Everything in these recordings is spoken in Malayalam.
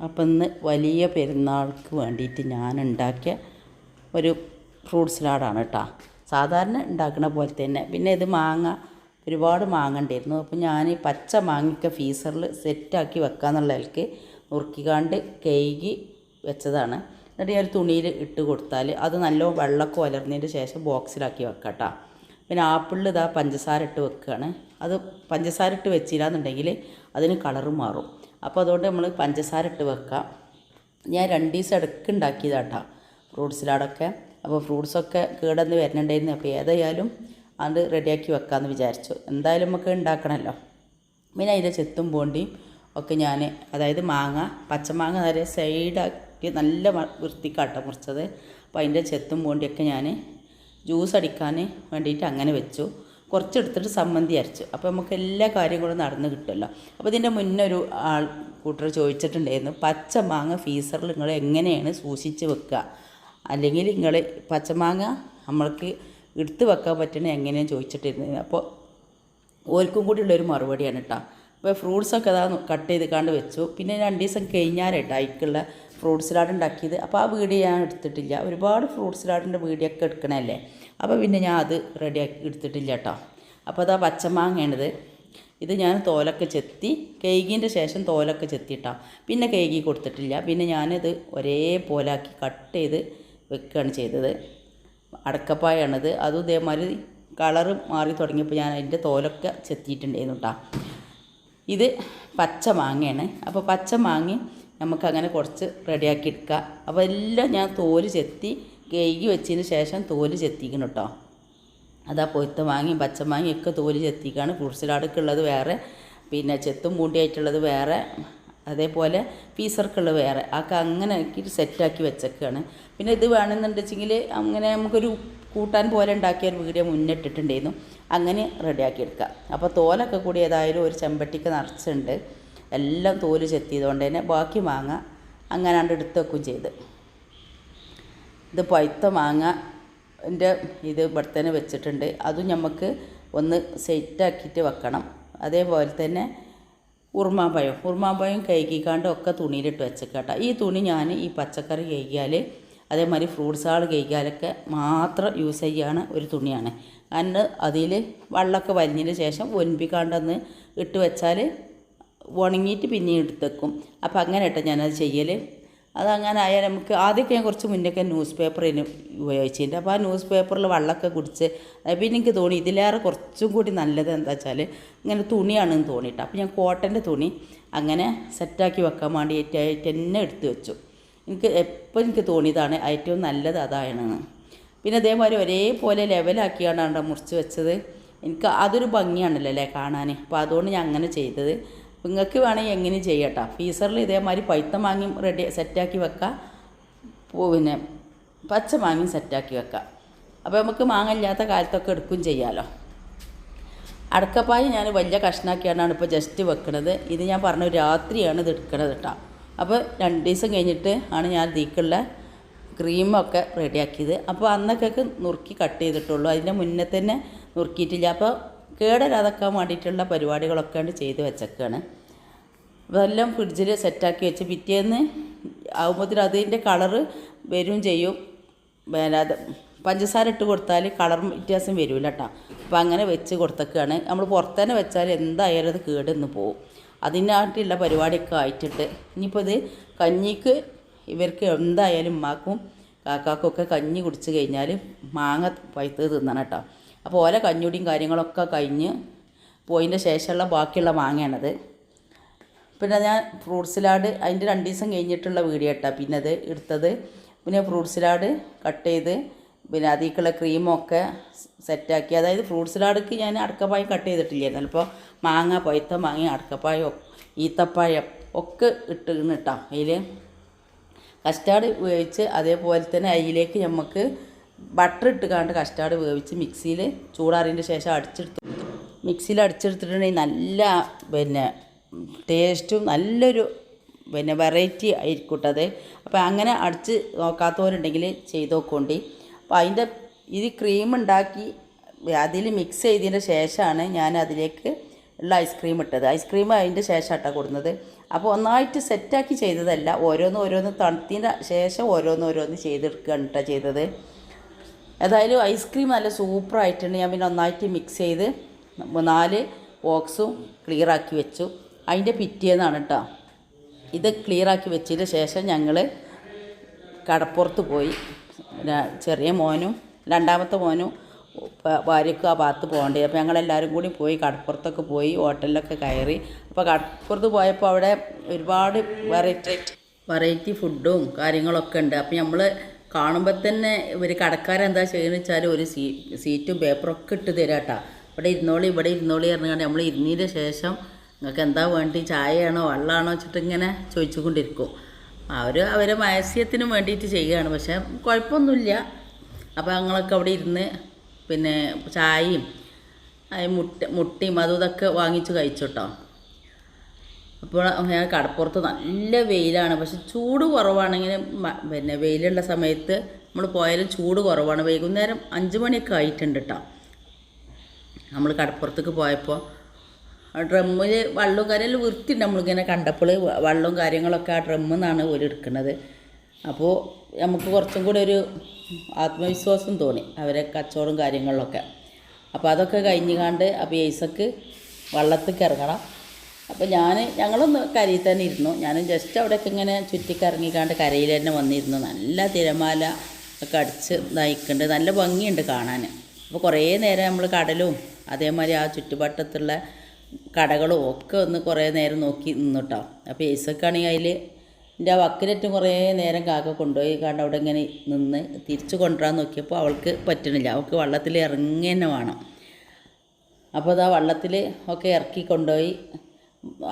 അപ്പം ഇന്ന് വലിയ പെരുന്നാൾക്ക് വേണ്ടിയിട്ട് ഞാൻ ഉണ്ടാക്കിയ ഒരു ഫ്രൂട്ട് സലാഡാണ് കേട്ടോ. സാധാരണ ഉണ്ടാക്കുന്ന പോലെ തന്നെ. പിന്നെ ഇത് മാങ്ങ ഒരുപാട് മാങ്ങ ഉണ്ടായിരുന്നു. അപ്പം ഞാൻ ഈ പച്ച മാങ്ങയ്ക്ക ഫീസറിൽ സെറ്റാക്കി വെക്കാന്നുള്ള നിലയ്ക്ക് നുറുക്കിക്കാണ്ട് കൈകി വെച്ചതാണ്. എന്നിട്ട് ഞാൻ ഒരു തുണിയിൽ ഇട്ട് കൊടുത്താൽ അത് നല്ല വെള്ളമൊക്കെ വലർന്നതിന് ശേഷം ബോക്സിലാക്കി വെക്കാം കേട്ടോ. പിന്നെ ആപ്പിളിൽ ഇതാ പഞ്ചസാര ഇട്ട് വെക്കുകയാണ് അത് പഞ്ചസാര ഇട്ട് വെച്ചില്ല എന്നുണ്ടെങ്കിൽ അതിന് കളറ് മാറും. അപ്പോൾ അതുകൊണ്ട് നമ്മൾ പഞ്ചസാര ഇട്ട് വെക്കാം. ഞാൻ രണ്ട് ദിവസം ഇടയ്ക്ക് ഉണ്ടാക്കിയതാട്ടാ ഫ്രൂട്ട് സലാഡൊക്കെ അപ്പോൾ ഫ്രൂട്ട്സൊക്കെ കേടന്ന് വരുന്നുണ്ടായിരുന്നു. അപ്പോൾ ഏതായാലും അത് റെഡിയാക്കി വെക്കാമെന്ന് വിചാരിച്ചു. എന്തായാലും നമുക്ക് ഉണ്ടാക്കണമല്ലോ പിന്നെ അതിന്റെ ചെത്തും പോണ്ടിയും ഒക്കെ ഞാൻ അതായത് മാങ്ങ പച്ചമാങ്ങ നേരെ സൈഡാക്കി നല്ല വൃത്തിക്കാട്ട മുറിച്ചത്. അപ്പോൾ അതിന്റെ ചെത്തും പോണ്ടിയൊക്കെ ഞാൻ ജ്യൂസ് അടിക്കാൻ വേണ്ടിയിട്ട് അങ്ങനെ വെച്ചു. കുറച്ചെടുത്തിട്ട് സമ്മന്തി അരച്ചു. അപ്പോൾ നമുക്ക് എല്ലാ കാര്യങ്ങളും നടന്നു കിട്ടുമല്ലോ. അപ്പോൾ ഇതിന്റെ മുന്നേ ഒരു ആൾ കൂട്ടർ ചോദിച്ചിട്ടുണ്ടായിരുന്നു പച്ചമാങ്ങ ഫീസറിൽ നിങ്ങൾ എങ്ങനെയാണ് സൂക്ഷിച്ച് വെക്കുക? അല്ലെങ്കിൽ നിങ്ങൾ പച്ചമാങ്ങ നമ്മൾക്ക് എടുത്ത് വെക്കാൻ പറ്റണ എങ്ങനെയാണ് ചോദിച്ചിട്ടിരുന്നത് അപ്പോൾ ഓൽക്കും കൂടി ഉള്ളൊരു മറുപടിയാണ് കേട്ടോ അപ്പോൾ ഫ്രൂട്ട്സൊക്കെ അതാ കട്ട് ചെയ്ത് വെച്ചു. പിന്നെ രണ്ട് ദിവസം കഴിഞ്ഞാലേട്ടോ അതിക്കുള്ള ഫ്രൂട്ട് സലാഡ് ഉണ്ടാക്കിയത്. അപ്പോൾ ആ വീഡിയോ ഞാൻ എടുത്തിട്ടില്ല. ഒരുപാട് ഫ്രൂട്ട് സലാഡിന്റെ വീഡിയോ ഒക്കെ എടുക്കണല്ലേ? അപ്പോൾ പിന്നെ ഞാൻ അത് റെഡിയാക്കി എടുത്തിട്ടില്ല കേട്ടോ അപ്പോൾ അതാ പച്ചമാങ്ങയാണിത്. ഇത് ഞാൻ തോലൊക്കെ ചെത്തി കേകിന്റെ ശേഷം തോലൊക്കെ ചെത്തിയിട്ടാ പിന്നെ കേകി കൊടുത്തിട്ടില്ല. പിന്നെ ഞാനിത് ഒരേപോലാക്കി കട്ട് ചെയ്ത് വെക്കുകയാണ് ചെയ്തത്. അടക്കപ്പായാണിത്. അതും ഇതേമാതിരി കളറ് മാറി തുടങ്ങിയപ്പോൾ ഞാൻ അതിന്റെ തോലൊക്കെ ചെത്തിയിട്ടുണ്ടായിരുന്നു കേട്ടോ ഇത് പച്ച മാങ്ങയാണ് അപ്പോൾ പച്ച മാങ്ങി നമുക്കങ്ങനെ കുറച്ച് റെഡിയാക്കി എടുക്കാം. അപ്പോൾ എല്ലാം ഞാൻ തോൽ ചെത്തി കേകി വെച്ചതിന് ശേഷം തോൽ ചെത്തിക്കണം കേട്ടോ അതാ പൊയ്ത്ത മാങ്ങയും പച്ച മാങ്ങയും ഒക്കെ തോൽ ചെത്തിക്കാണ്. ഫ്രൂട്ട് വേറെ പിന്നെ ചെത്തും പൂണ്ടിയായിട്ടുള്ളത് വേറെ അതേപോലെ പീസർക്കുള്ളത് വേറെ. ആക്കെ അങ്ങനെ ആക്കിയിട്ട് സെറ്റാക്കി വെച്ചേക്കാണ്. പിന്നെ ഇത് വേണമെന്നുണ്ടെച്ചെങ്കിൽ അങ്ങനെ നമുക്കൊരു കൂട്ടാൻ പോലെ ഉണ്ടാക്കിയ ഒരു വീഡിയോ മുന്നിട്ടിട്ടുണ്ടായിരുന്നു അങ്ങനെ റെഡിയാക്കി എടുക്കാം. അപ്പോൾ തോലൊക്കെ കൂടി ഏതായാലും ഒരു ചെമ്പട്ടിക്ക് നിറച്ചുണ്ട്. എല്ലാം തോൽ ചെത്തിയതുകൊണ്ട് തന്നെ ബാക്കി മാങ്ങ അങ്ങനാണ്ട് എടുത്തു വെക്കുകയും ചെയ്ത്. ഇത് പഴുത്ത മാങ്ങ എന്റെ ഇത് ഇവിടെ തന്നെ വെച്ചിട്ടുണ്ട്. അതും നമുക്ക് ഒന്ന് സെറ്റാക്കിയിട്ട് വെക്കണം. അതേപോലെ തന്നെ ഉറുമാമ്പഴം ഉറുമാമ്പഴം കഴുകിക്കാണ്ട് ഒക്കെ തുണിയിലിട്ട് വെച്ചേക്കട്ടോ. ഈ തുണി ഞാൻ ഈ പച്ചക്കറി കഴുകിയാൽ അതേമാതിരി ഫ്രൂട്ട്സ് ആൾ കഴുകിയാലൊക്കെ മാത്രം യൂസ് ചെയ്യുകയാണ് ഒരു തുണിയാണ്. കാരണം അതിൽ വെള്ളമൊക്കെ വലിഞ്ഞതിന് ശേഷം ഒൻപിക്കാണ്ടൊന്ന് ഇട്ട് വെച്ചാൽ ഉണങ്ങിയിട്ട് പിന്നെയും എടുത്തേക്കും അപ്പോൾ അങ്ങനെ ഇട്ടാൽ ഞാനത് ചെയ്യൽ അതങ്ങനെ ആയാൽ നമുക്ക് ആദ്യമൊക്കെ ഞാൻ കുറച്ച് മുന്നൊക്കെ ന്യൂസ് പേപ്പറിന് ഉപയോഗിച്ചിട്ടുണ്ട്. അപ്പോൾ ആ ന്യൂസ് പേപ്പറിൽ വെള്ളമൊക്കെ കുടിച്ച് പിന്നെ എനിക്ക് തോന്നി ഇതിലേറെ കുറച്ചും കൂടി നല്ലത് എന്താ വെച്ചാൽ ഇങ്ങനെ തുണിയാണെന്ന് തോന്നിയിട്ട്. അപ്പോൾ ഞാൻ കോട്ടന്റെ തുണി അങ്ങനെ സെറ്റാക്കി വെക്കാൻ വേണ്ടിയിട്ട് ആയിട്ട് തന്നെ എടുത്ത് വെച്ചു. എനിക്ക് എപ്പോൾ എനിക്ക് തോന്നിയതാണ് ഏറ്റവും നല്ലത് അതാണെന്ന്. പിന്നെ അതേമാതിരി ഒരേപോലെ ലെവലാക്കിയാണ് മുറിച്ച് വെച്ചത്. എനിക്ക് അതൊരു ഭംഗിയാണല്ലോ അല്ലേ കാണാൻ. അപ്പോൾ അതുകൊണ്ട് ഞാൻ അങ്ങനെ ചെയ്തത്. അപ്പോൾ നിങ്ങൾക്ക് വേണമെങ്കിൽ എങ്ങനെ ചെയ്യട്ടോ? ഫീസറിൽ ഇതേമാതിരി പൈത്ത മാങ്ങയും റെഡി സെറ്റാക്കി വെക്കാം. പിന്നെ പച്ച മാങ്ങി സെറ്റാക്കി വെക്കാം. അപ്പോൾ നമുക്ക് മാങ്ങ ഇല്ലാത്ത കാലത്തൊക്കെ എടുക്കും ചെയ്യാമല്ലോ അടക്കപ്പായ ഞാൻ വലിയ കഷ്ണാക്കിയാണ് ഇപ്പോൾ ജസ്റ്റ് വെക്കണത്. ഇത് ഞാൻ പറഞ്ഞു രാത്രിയാണ് ഇത് എടുക്കണത് കേട്ടോ അപ്പോൾ രണ്ട് ദിവസം കഴിഞ്ഞിട്ട് ആണ് ഞാൻ ഇതിക്കുള്ള ക്രീമൊക്കെ റെഡിയാക്കിയത് അപ്പോൾ അന്നൊക്കെ നുറുക്കി കട്ട് ചെയ്തിട്ടുള്ളൂ. അതിന്റെ മുന്നേ തന്നെ നുറുക്കിയിട്ടില്ല. അപ്പോൾ കേടരാതാക്കാൻ വേണ്ടിയിട്ടുള്ള പരിപാടികളൊക്കെയാണ് ചെയ്ത് വെച്ചേക്കാണ്. എല്ലാം ഫ്രിഡ്ജിൽ സെറ്റാക്കി വെച്ച് പിറ്റേന്ന് ആകുമ്പോഴത്തേക്കും അതിന്റെ കളറ് വരും ചെയ്യും. അത് പഞ്ചസാര ഇട്ട് കൊടുത്താൽ കളർ വ്യത്യാസം വരില്ല കേട്ടോ അപ്പോൾ അങ്ങനെ വെച്ച് കൊടുത്തേക്കാണ്. നമ്മൾ പുറത്തുതന്നെ വെച്ചാൽ എന്തായാലും അത് കേടെന്ന് പോവും. അതിനായിട്ടുള്ള പരിപാടിയൊക്കെ ആയിട്ടുണ്ട്. ഇനിയിപ്പോൾ ഇത് കഞ്ഞിക്ക് ഇവർക്ക് എന്തായാലും ഉമ്മാക്കും കാക്കാക്കൊക്കെ കഞ്ഞി കുടിച്ച് കഴിഞ്ഞാൽ മാങ്ങ പഴുത്ത് തിന്നണം കേട്ടോ അപ്പോൾ ഓരോ കഞ്ഞുടിയും കാര്യങ്ങളൊക്കെ കഴിഞ്ഞ് പോയതിന്റെ ശേഷമുള്ള ബാക്കിയുള്ള മാങ്ങയാണത്. പിന്നെ ഞാൻ ഫ്രൂട്ട് സലാഡ് അതിന്റെ രണ്ട് ദിവസം കഴിഞ്ഞിട്ടുള്ള വീഡിയോ ഇട്ടാ പിന്നെ അത് എടുത്തത്. പിന്നെ ഫ്രൂട്ട് സലാഡ് കട്ട് ചെയ്ത് പിന്നെ അതിലേക്കുള്ള ക്രീമൊക്കെ സെറ്റാക്കി. അതായത് ഫ്രൂട്ട് സലാഡ്ക്ക് ഞാൻ അടക്കപ്പായം കട്ട് ചെയ്തിട്ടില്ലായിരുന്നു. ചിലപ്പോൾ മാങ്ങ പൊയ്ത്ത മാങ്ങ അടക്കപ്പായം ഈത്തപ്പായം ഒക്കെ ഇട്ട് ഇട്ടാം അതിൽ കസ്റ്റാർഡ് വേവിച്ച് അതേപോലെ തന്നെ അതിലേക്ക് നമുക്ക് ബട്ടർ ഇട്ട് കാണ്ട് കസ്റ്റാർഡ് വേവിച്ച് മിക്സിയിൽ ചൂടാറിയതിന്റെ ശേഷം അടിച്ചെടുത്തു. മിക്സിയിൽ അടിച്ചെടുത്തിട്ടുണ്ടെങ്കിൽ നല്ല പിന്നെ ടേസ്റ്റും നല്ലൊരു പിന്നെ വെറൈറ്റി ആയിരിക്കട്ടത് അപ്പോൾ അങ്ങനെ അടിച്ച് നോക്കാത്തവരുണ്ടെങ്കിൽ ചെയ്ത് നോക്കോണ്ടി. അപ്പോൾ അതിന്റെ ഇത് ക്രീം ഉണ്ടാക്കി അതിൽ മിക്സ് ചെയ്തതിന്റെ ശേഷമാണ് ഞാൻ അതിലേക്ക് ഉള്ള ഐസ്ക്രീം ഇട്ടത്. ഐസ്ക്രീം അതിന്റെ ശേഷം ഇട്ടാ കൊടുക്കുന്നത് അപ്പോൾ ഒന്നായിട്ട് സെറ്റാക്കി ചെയ്തതല്ല ഓരോന്ന് ഓരോന്ന് തണുത്തിന്റെ ശേഷം ഓരോന്ന് ഓരോന്ന് ചെയ്തെടുക്കുകയാണ് കേട്ടോ ചെയ്തത്. ഏതായാലും ഐസ്ക്രീം നല്ല സൂപ്പറായിട്ടുണ്ട് ഞാൻ പിന്നെ ഒന്നായിട്ട് മിക്സ് ചെയ്ത് നാല് ബോക്സും ക്ലിയറാക്കി വെച്ചു. അതിന്റെ പിറ്റേന്നാണ് കേട്ടോ ഇത് ക്ലിയറാക്കി വെച്ചതിന് ശേഷം ഞങ്ങൾ കടപ്പുറത്ത് പോയി. ചെറിയ മോനും രണ്ടാമത്തെ മോനും ഭാര്യക്കും ആ ഭാഗത്ത് പോകേണ്ടത് അപ്പോൾ ഞങ്ങളെല്ലാവരും കൂടി പോയി കടപ്പുറത്തൊക്കെ പോയി ഹോട്ടലിലൊക്കെ കയറി. അപ്പോൾ കടപ്പുറത്ത് പോയപ്പോൾ അവിടെ ഒരുപാട് വെറൈറ്റി വെറൈറ്റി ഫുഡും കാര്യങ്ങളൊക്കെ ഉണ്ട്. അപ്പോൾ നമ്മൾ കാണുമ്പോൾ തന്നെ ഇവർ കടക്കാരെന്താ ചെയ്യുന്നത് വെച്ചാൽ ഒരു സീ സീറ്റും പേപ്പറൊക്കെ ഇട്ട് തരാം കേട്ടോ ഇവിടെ ഇരുന്നോളി ഇവിടെ ഇരുന്നോളി പറഞ്ഞാൽ നമ്മൾ ഇരുന്നതിന് ശേഷം നിങ്ങൾക്ക് എന്താ വേണ്ടി? ചായയാണോ വെള്ളമാണോ വെച്ചിട്ട് ഇങ്ങനെ ചോദിച്ചുകൊണ്ടിരിക്കും. അവർ അവരെ മത്സ്യത്തിന് വേണ്ടിയിട്ട് ചെയ്യുകയാണ്. പക്ഷേ കുഴപ്പമൊന്നുമില്ല. അപ്പോൾ ഞങ്ങളൊക്കെ അവിടെ ഇരുന്ന് പിന്നെ ചായയും മുട്ട മുട്ടയും അതും ഇതൊക്കെ വാങ്ങിച്ച് കഴിച്ചു കേട്ടോ അപ്പോൾ ഞാൻ കടപ്പുറത്ത് നല്ല വെയിലാണ്. പക്ഷെ ചൂട് കുറവാണെങ്കിൽ പിന്നെ വെയിലുള്ള സമയത്ത് നമ്മൾ പോയാലും ചൂട് കുറവാണ്. വൈകുന്നേരം അഞ്ച് മണിയൊക്കെ ആയിട്ടുണ്ട് കേട്ടോ നമ്മൾ കടപ്പുറത്തേക്ക് പോയപ്പോൾ ഡ്രമ്മിൽ വള്ളവും കാര്യമെല്ലാം വൃത്തി നമ്മളിങ്ങനെ കണ്ടപ്പോൾ വള്ളവും കാര്യങ്ങളൊക്കെ ആ ഡ്രമ്മിൽ നിന്നാണ് ഓരെടുക്കുന്നത് അപ്പോൾ നമുക്ക് കുറച്ചും കൂടെ ഒരു ആത്മവിശ്വാസം തോന്നി അവരെ കച്ചവടം കാര്യങ്ങളിലൊക്കെ. അപ്പോൾ അതൊക്കെ കഴിഞ്ഞ് കണ്ട് അപ്പോൾ ഏസക്ക് വള്ളത്തേക്ക് ഇറങ്ങണം. അപ്പോൾ ഞാൻ ഞങ്ങളൊന്ന് കരയിൽ തന്നെ ഇരുന്നു. ഞാൻ ജസ്റ്റ് അവിടെയൊക്കെ ഇങ്ങനെ ചുറ്റിക്കറങ്ങിക്കാണ്ട് കരയിൽ തന്നെ വന്നിരുന്നു. നല്ല തിരമാല ഒക്കെ അടിച്ച് നയിക്കുന്നുണ്ട് നല്ല ഭംഗിയുണ്ട് കാണാൻ. അപ്പോൾ കുറേ നേരം നമ്മൾ കടലും അതേമാതിരി ആ ചുറ്റുവട്ടത്തുള്ള കടകളും ഒക്കെ ഒന്ന് കുറേ നേരം നോക്കി നിന്നിട്ടോ. അപ്പോൾ ഏസക്കാണെങ്കിൽ അതിൽ എന്റെ ആ വക്കിലേറ്റം കുറേ നേരം കാക്ക കൊണ്ടുപോയി കണ്ട് അവിടെ ഇങ്ങനെ നിന്ന് തിരിച്ച് കൊണ്ടുവരാൻ നോക്കിയപ്പോൾ അവൾക്ക് പറ്റണില്ല. അവൾക്ക് വള്ളത്തിൽ ഇറങ്ങി തന്നെ വേണം. അപ്പോൾ അത് ആ വള്ളത്തിൽ ഒക്കെ ഇറക്കി കൊണ്ടുപോയി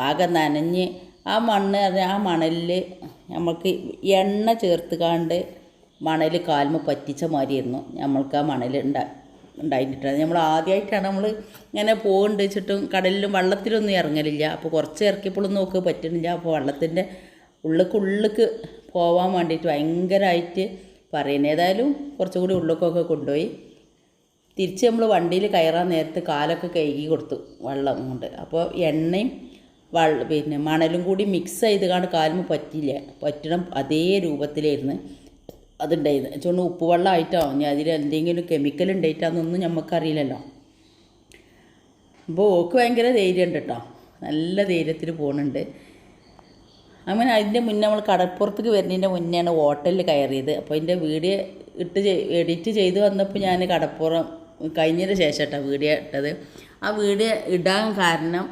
ആകെ നനഞ്ഞ് ആ മണ്ണ് ആ മണലിൽ നമുക്ക് എണ്ണ ചേർത്ത് കാണ്ട് മണൽ കാൽമ പറ്റിച്ച മാതിരിയായിരുന്നു. നമ്മൾക്ക് ആ മണൽ ഉണ്ടായിട്ട് നമ്മൾ ആദ്യമായിട്ടാണ് നമ്മൾ ഇങ്ങനെ പോകുന്നുണ്ട് വെച്ചിട്ടും കടലിലും വള്ളത്തിലൊന്നും ഇറങ്ങലില്ല. അപ്പോൾ കുറച്ച് ഇറക്കിയപ്പോഴൊന്നും നോക്ക് പറ്റുന്നില്ല അപ്പോൾ വള്ളത്തിന്റെ ഉള്ളിക്ക് ഉള്ളിക്ക് പോവാൻ വേണ്ടിയിട്ട് ഭയങ്കരമായിട്ട് പറയുന്നത് ഏതായാലും കുറച്ചും കൂടി ഉള്ളിക്കൊക്കെ കൊണ്ടുപോയി. തിരിച്ച് നമ്മൾ വണ്ടിയിൽ കയറാൻ നേരത്ത് കാലൊക്കെ കഴുകി കൊടുത്തു വെള്ളം കൊണ്ട്. അപ്പോൾ എണ്ണയും വള്ള പിന്നെ മണലും കൂടി മിക്സ് ചെയ്ത് കാണ്ട് കാലിന് പറ്റില്ല പറ്റണം അതേ രൂപത്തിലായിരുന്നു. അതുണ്ടായിരുന്നു. വെച്ചുകൊണ്ട് ഉപ്പ് വെള്ളമായിട്ടോ ഇനി അതിൽ എന്തെങ്കിലും കെമിക്കൽ ഉണ്ടായിട്ടാന്നൊന്നും നമുക്കറിയില്ലല്ലോ അപ്പോൾ ഓക്ക് ഭയങ്കര ധൈര്യമുണ്ട് കേട്ടോ നല്ല ധൈര്യത്തിൽ പോകുന്നുണ്ട് അങ്ങനെ അതിന്റെ മുന്നേ നമ്മൾ കടപ്പുറത്തേക്ക് വരുന്നതിന്റെ മുന്നെയാണ് ഹോട്ടലിൽ കയറിയത്. അപ്പോൾ അതിന്റെ വീഡിയോ ഇട്ട് എഡിറ്റ് ചെയ്ത് വന്നപ്പോൾ ഞാൻ കടപ്പുറം കഴിഞ്ഞതിന് ശേഷം കേട്ടോ വീഡിയോ ഇട്ടത്. ആ വീഡിയോ ഇടാൻ കാരണം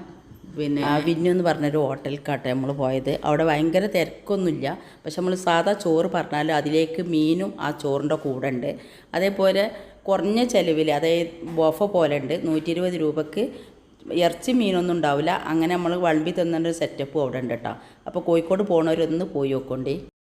പിന്നെ വിന്നു എന്ന് പറഞ്ഞൊരു ഹോട്ടലിക്കാട്ടെ നമ്മൾ പോയത്. അവിടെ ഭയങ്കര തിരക്കൊന്നുമില്ല. പക്ഷെ നമ്മൾ സാധാ ചോറ് പറഞ്ഞാൽ അതിലേക്ക് മീനും ആ ചോറിന്റെ കൂടെ ഉണ്ട്. അതേപോലെ കുറഞ്ഞ ചിലവിൽ അതായത് ബോഫ പോലെ ഉണ്ട് നൂറ്റി ഇരുപത് രൂപക്ക് ഇറച്ചി മീനൊന്നും ഉണ്ടാവില്ല. അങ്ങനെ നമ്മൾ വളമ്പി തന്നൊരു സെറ്റപ്പും അവിടെ ഉണ്ട് കേട്ടോ അപ്പോൾ കോഴിക്കോട് പോകണവരൊന്ന് പോയി നോക്കണ്ടേ.